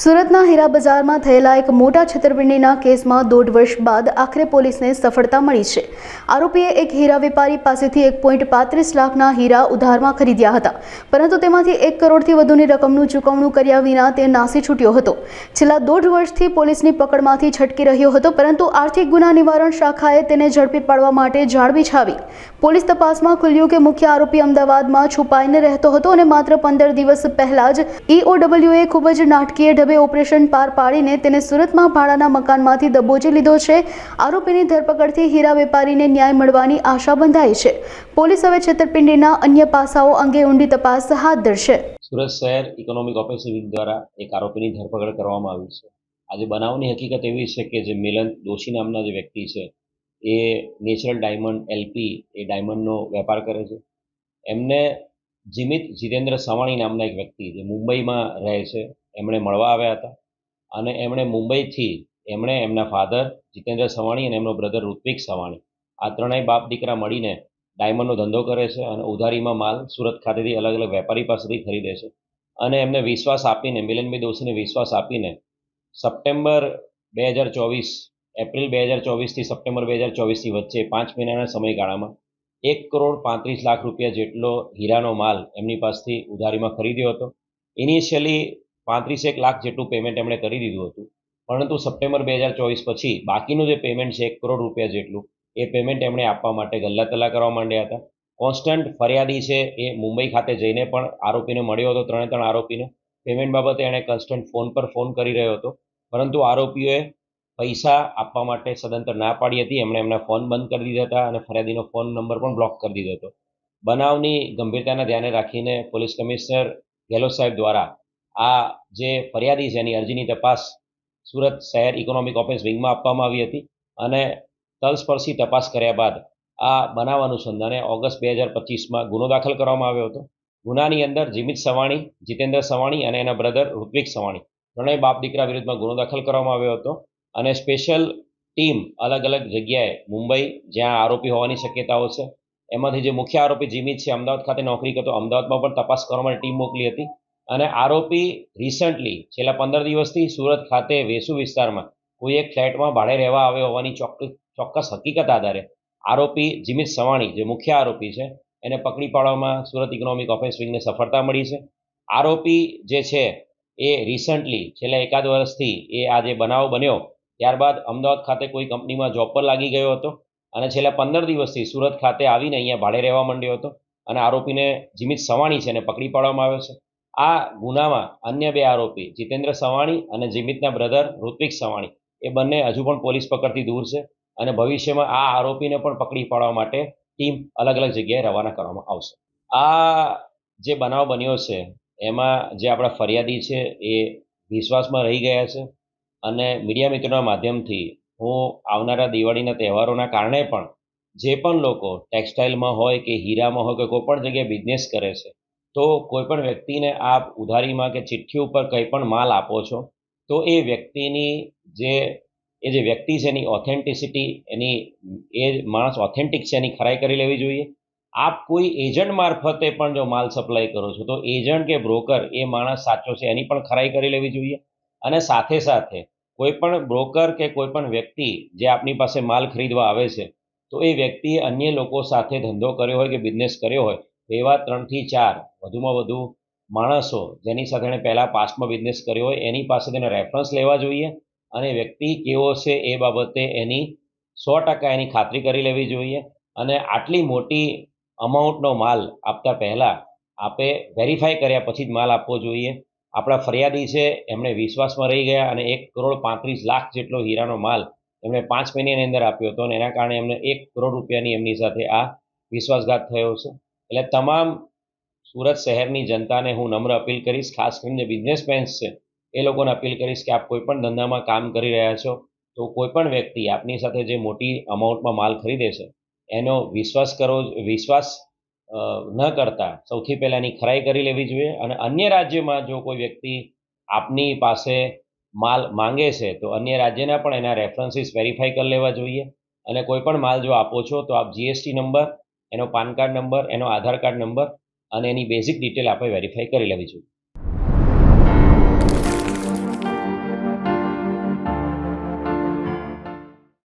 સુરતના હીરા બજારમાં થયેલા એક મોટા છેતરપિંડીના કેસમાં દોઢ વર્ષ બાદ આખરે પોલીસને સફળતા મળી છે. આરોપીએ એક હીરા વેપારી પાસેથી એક પોઈન્ટ પાંત્રીસ લાખના હીરા ઉધારમાં ખરીદ્યા હતા. પરંતુ તેમાંથી એક કરોડથી વધુની રકમનું ચૂકવણું કર્યા વિના તે નાસી છૂટ્યો હતો. છેલ્લા દોઢ વર્ષથી પોલીસની પકડમાંથી છટકી રહ્યો હતો, પરંતુ આર્થિક ગુના નિવારણ શાખાએ તેને ઝડપી પાડવા માટે જાળ બિછાવી. પોલીસ તપાસમાં ખુલ્યું કે મુખ્ય આરોપી અમદાવાદમાં છુપાઈને રહેતો હતો અને માત્ર પંદર દિવસ પહેલા જ ઈઓડબલ્યુએ ખૂબ જ નાટકીય ઢબે ઓપરેશન પાર પાડીને તેને સુરતમાં ભાડાના મકાનમાંથી દબોચી લીધો છે. આરોપીની ધરપકડથી હીરા વેપારીને ન્યાય મળવાની આશા બંધાઈ છે. પોલીસ હવે છેતરપિંડીના અન્ય પાસાઓ અંગે ઊંડી તપાસ હાથ ધરશે. સુરત શહેર ઇકોનોમિક ઓફિસર દ્વારા એક આરોપીની ધરપકડ કરવામાં આવી છે. આજે બનાવની હકીકત એવી છે કે જે મિલન દોશી નામના જે વ્યક્તિ છે, એ નેચરલ ડાયમંડ એલપી, એ ડાયમંડનો વેપાર કરે છે. એમને જીમિત જીતેન્દ્ર સવાણી નામના એક વ્યક્તિ જે મુંબઈમાં રહે છે. એમણે મળવા આવ્યા હતા. અને એમણે મુંબઈથી એમણે એમના ફાધર જીતેન્દ્ર સવાણી અને એમનો બ્રધર ઋત્વિક સવાણી. આ ત્રણેય બાપ દીકરા મળીને ડાયમંડનો ધંધો કરે છે અને ઉધારીમાં માલ સુરત ખાતેથી અલગ અલગ વેપારી પાસેથી ખરીદે છે. અને એમને વિશ્વાસ આપીને મિલનભાઈ દોશીને વિશ્વાસ આપીને સપ્ટેમ્બર બે હજાર ચોવીસ, એપ્રિલ બે હજાર ચોવીસથી સપ્ટેમ્બર બે હજાર ચોવીસની વચ્ચે પાંચ મહિનાના સમયગાળામાં એક કરોડ પાંત્રીસ લાખ રૂપિયા જેટલો હીરાનો માલ એમની પાસેથી ઉધારીમાં ખરીદ્યો હતો. ઇનિશિયલી પાંત્રીસેક લાખ જેટલું પેમેન્ટ એમણે કરી દીધું હતું. પરંતુ સપ્ટેમ્બર બે હજાર ચોવીસ પછી બાકીનું જે પેમેન્ટ છે એક કરોડ રૂપિયા જેટલું, એ પેમેન્ટ એમણે આપવા માટે ગલ્લા તલ્લા કરવા માંડ્યા હતા. કોન્સ્ટન્ટ ફરિયાદી છે એ મુંબઈ ખાતે જઈને પણ આરોપીને મળ્યો હતો, ત્રણે ત્રણ આરોપીને. પેમેન્ટ બાબતે એણે કન્સ્ટન્ટ ફોન પર ફોન કરી રહ્યો હતો. પરંતુ આરોપીઓએ પૈસા આપવા માટે સદંતર ના પાડી હતી. એમણે એમના ફોન બંધ કરી દીધા હતા અને ફરિયાદીનો ફોન નંબર પણ બ્લોક કરી દીધો હતો. બનાવની ગંભીરતાના ધ્યાને રાખીને પોલીસ કમિશનર ગેહલોત સાહેબ દ્વારા આ જે ફરિયાદી છે, એની અરજીની તપાસ સુરત શહેર ઇકોનોમિક ઓફિસ વિંગમાં આપવામાં આવી હતી અને તલસ્પર્શી તપાસ કર્યા બાદ આ બનાવ અનુસંધાને ઓગસ્ટ બે હજાર પચીસમાં ગુનો દાખલ કરવામાં આવ્યો હતો. ગુનાની અંદર જીમિત સવાણી, જીતેન્દ્ર સવાણી અને એના બ્રધર ઋત્વિક સવાણી ત્રણેય બાપ દીકરા વિરુદ્ધમાં ગુનો દાખલ કરવામાં આવ્યો હતો અને સ્પેશિયલ ટીમ અલગ અલગ જગ્યાએ મુંબઈ જ્યાં આરોપી હોવાની શક્યતાઓ છે. એમાંથી જે મુખ્ય આરોપી જીમિત છે, અમદાવાદ ખાતે નોકરી કરતો, અમદાવાદમાં પણ તપાસ કરવા માટે ટીમ મોકલી હતી. અને આરોપી રિસન્ટલી છેલ્લા પંદર દિવસથી સુરત ખાતે વેસુ વિસ્તારમાં કોઈ એક ફ્લેટમાં ભાડે રહેવા આવ્યો હોવાની ચોક્કસ ચોક્કસ હકીકત આધારે આરોપી જીમિત સવાણી, જે મુખ્ય આરોપી છે, એને પકડી પાડવામાં સુરત ઇકોનોમિક ઓફિસ વિંગને સફળતા મળી છે. આરોપી જે છે એ રિસન્ટલી છેલ્લા એકાદ વર્ષથી એ આ જે બનાવ બન્યો, ત્યારબાદ અમદાવાદ ખાતે કોઈ કંપનીમાં જોબ પર લાગી ગયો હતો અને છેલ્લા પંદર દિવસથી સુરત ખાતે આવીને અહીંયા ભાડે રહેવા માંડ્યો હતો અને આરોપીને જીમિત સવાણી છે એને પકડી પાડવામાં આવ્યો છે. આ ગુનામાં અન્ય બે આરોપી, જીતેન્દ્ર સવાણી અને જીમિતના બ્રધર ઋત્વિક સવાણી. એ બંને હજુ પણ પોલીસ પકડથી દૂર છે અને ભવિષ્યમાં આ આરોપીને પણ પકડી પાડવા માટે ટીમ અલગ અલગ જગ્યાએ રવાના કરવામાં આવશે. આ જે બનાવ બન્યો છે, એમાં જે આપણા ફરિયાદી છે એ વિશ્વાસમાં રહી ગયા છે અને મીડિયા મિત્રોના માધ્યમથી હું આવનારા દિવાળીના તહેવારોના કારણે પણ જે પણ લોકો ટેક્સટાઇલમાં હોય કે હીરામાં હોય કે કોઈપણ જગ્યાએ બિઝનેસ કરે છે તો કોઈ પણ વ્યક્તિને આપ ઉધારીમાં કે ચિઠ્ઠી ઉપર કંઈ પણ માલ આપો છો, તો એ વ્યક્તિની જે, એ જે વ્યક્તિ છે એની ઓથેન્ટિસિટી એની, એ માણસ ઓથેન્ટિક છે એની ખરાઈ કરી લેવી જોઈએ. આપ કોઈ એજન્ટ મારફતે પણ જો માલ સપ્લાય કરો છો, તો એજન્ટ કે બ્રોકર એ માણસ સાચો છે એની પણ ખરાઈ કરી લેવી જોઈએ. અને સાથે સાથે કોઈ પણ બ્રોકર કે કોઈ પણ વ્યક્તિ જે આપની પાસે માલ ખરીદવા આવે છે, તો એ વ્યક્તિએ અન્ય લોકો સાથે ધંધો કર્યો હોય કે બિઝનેસ કર્યો હોય એવા ત્રણથી ચાર, વધુમાં વધુ માણસો જેની સાથે એણે પહેલાં પાસ્ટમાં બિઝનેસ કર્યો હોય, એની પાસે તેને રેફરન્સ લેવા જોઈએ અને વ્યક્તિ કેવો છે એ બાબતે એની સો ટકા એની ખાતરી કરી લેવી જોઈએ અને આટલી મોટી અમાઉન્ટનો માલ આપતા પહેલાં આપે વેરીફાઈ કર્યા પછી જ માલ આપવો જોઈએ. આપણા ફરિયાદી છે, એમણે વિશ્વાસમાં રહી ગયા અને એક કરોડ પાંત્રીસ લાખ જેટલો હીરાનો માલ એમણે પાંચ મહિનાની અંદર આપ્યો હતો અને એના કારણે એમને એક કરોડ રૂપિયાની એમની સાથે આ વિશ્વાસઘાત થયો છે. એટલે તમામ સુરત શહેરની જનતાને હું નમ્ર અપીલ કરીશ, ખાસ કરીને બિઝનેસમેન્સ છે, એ લોકોને અપીલ કરીશ કે આપ કોઈ પણ ધંધામાં કામ કરી રહ્યા છો, તો કોઈ પણ વ્યક્તિ આપની સાથે જે મોટી અમાઉન્ટમાં માલ ખરીદે છે, એનો વિશ્વાસ કરો, વિશ્વાસ ન કરતા સૌથી પહેલાં એની ખરાઈ કરી લેવી જોઈએ અને અન્ય રાજ્યમાં જો કોઈ વ્યક્તિ આપની પાસે માલ માંગે છે, તો અન્ય રાજ્યના પણ એના રેફરન્સીસ વેરીફાઈ કરી લેવા જોઈએ અને કોઈ પણ માલ જો આપો છો, તો આપ જીએસટી નંબર એનો પાન કાર્ડ નંબર, એનો આધાર કાર્ડ નંબર અને એની બેઝિક ડિટેલ આપણે વેરીફાઈ કરી લેવી જોઈએ